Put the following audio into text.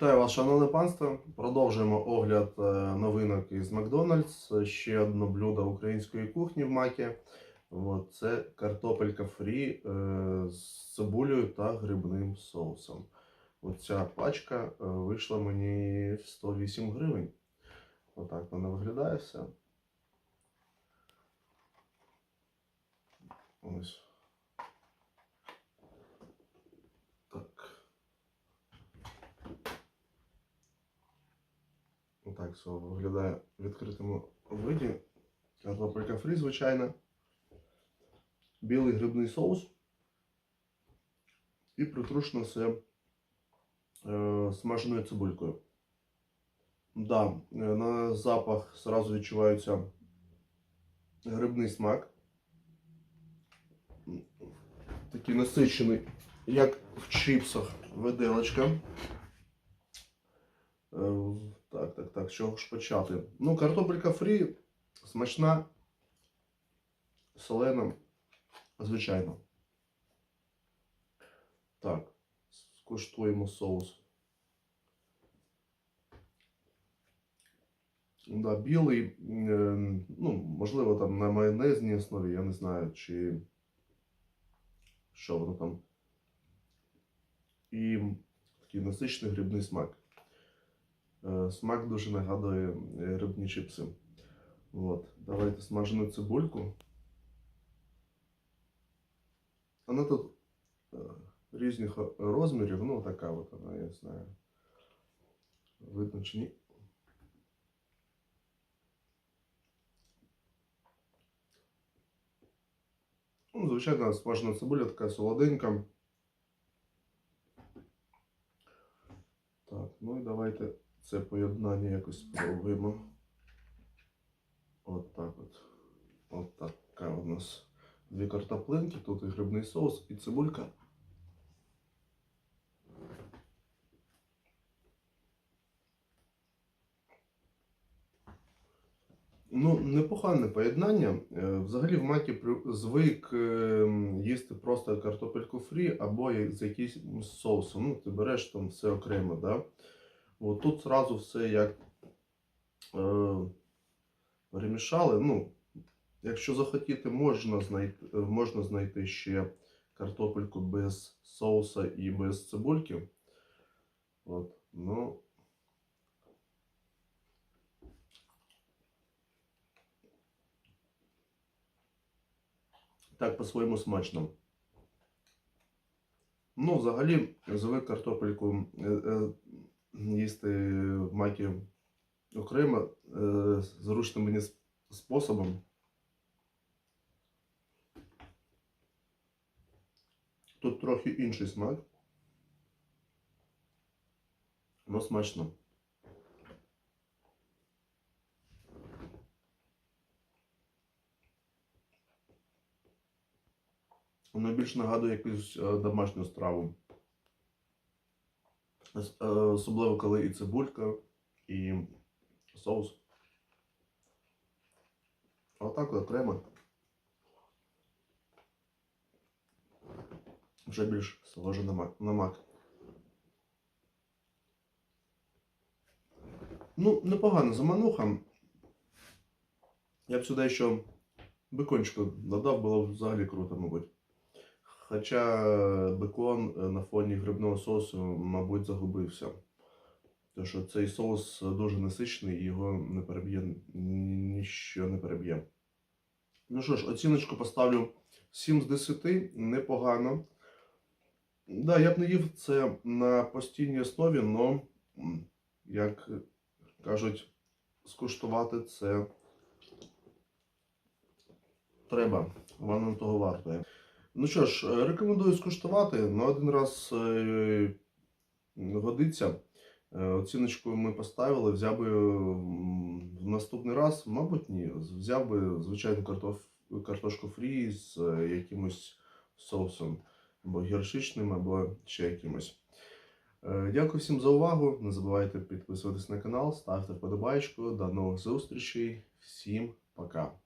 вас, шановне панство. Продовжуємо огляд е, новинок із Макдональдс. Ще одне блюдо української кухні в макі. Це картопелька фрі е, з цибулею та грибним соусом. Оця пачка е, вийшла мені в 108 гривень. Отак вона виглядає все. Ось. Так. Отак все виглядає в відкритому виді. Картопелька фрі, звичайно. Білий грибний соус. І притрушено все е, смаженою цибулькою. Да, е, на запах сразу відчувається грибний смак. Такий насичений, як в чипсах виделочка. Так, так, так, чого ж почати? Ну, картопелька фрі смачна, солена, звичайно. Так, скуштуємо соус. Да, білий, е, ну, можливо, там на майонезній основі, я не знаю, чи що воно там. І такий насичений грибний смак. Е, Смак дуже нагадує е, рибні чипси. От. Давайте смажену цибульку. Вона тут е, різних розмірів, ну така от вона, я знаю. Видно чи ні. Ну, звичайно, смажена цибуля така солоденька. Так, ну і давайте це поєднання якось спробуємо. От так от. От така у нас дві картоплинки, тут і грибний соус, і цибулька. Ну, непогане поєднання. Е, Взагалі в макі звик е, їсти просто картопельку фрі або з якимось соусом. Ну, ти береш там все окремо, да? От тут зразу все як е, перемішали. Ну, якщо захотіти, можна знайти, можна знайти ще картопельку без соуса і без цибульки. От, ну. Так, по-своєму смачно. Ну, взагалі, звик картопельку е, е, їсти в макі окремо е, зручним мені способом. Тут трохи інший смак. Ну, смачно. Воно більш нагадує якусь е, домашню страву. Е, Особливо, коли і цибулька, і соус. А отак окремо. Вже більш схоже на мак. Ну, непогано за замануха. Я б сюди ще бекончику додав, було б взагалі круто, мабуть. Хоча бекон е, на фоні грибного соусу, мабуть, загубився. Тому що цей соус дуже насичений і його не переб'є, ні- ніщо не переб'є. Ну що ж, оціночку поставлю 7 з 10, непогано. Да, я б не їв це на постійній основі, але, як кажуть, скуштувати це треба, воно того вартує. Ну що ж, е, рекомендую скуштувати. На один раз е, годиться. Е, Оціночку ми поставили, взяв би в наступний раз, мабуть, ні. Взяв би звичайну картоф... картошку фрі з якимось соусом, або гірчичним, або ще якимось. Дякую всім за увагу. Не забувайте підписуватись на канал, ставте вподобайку. До нових зустрічей. Всім пока.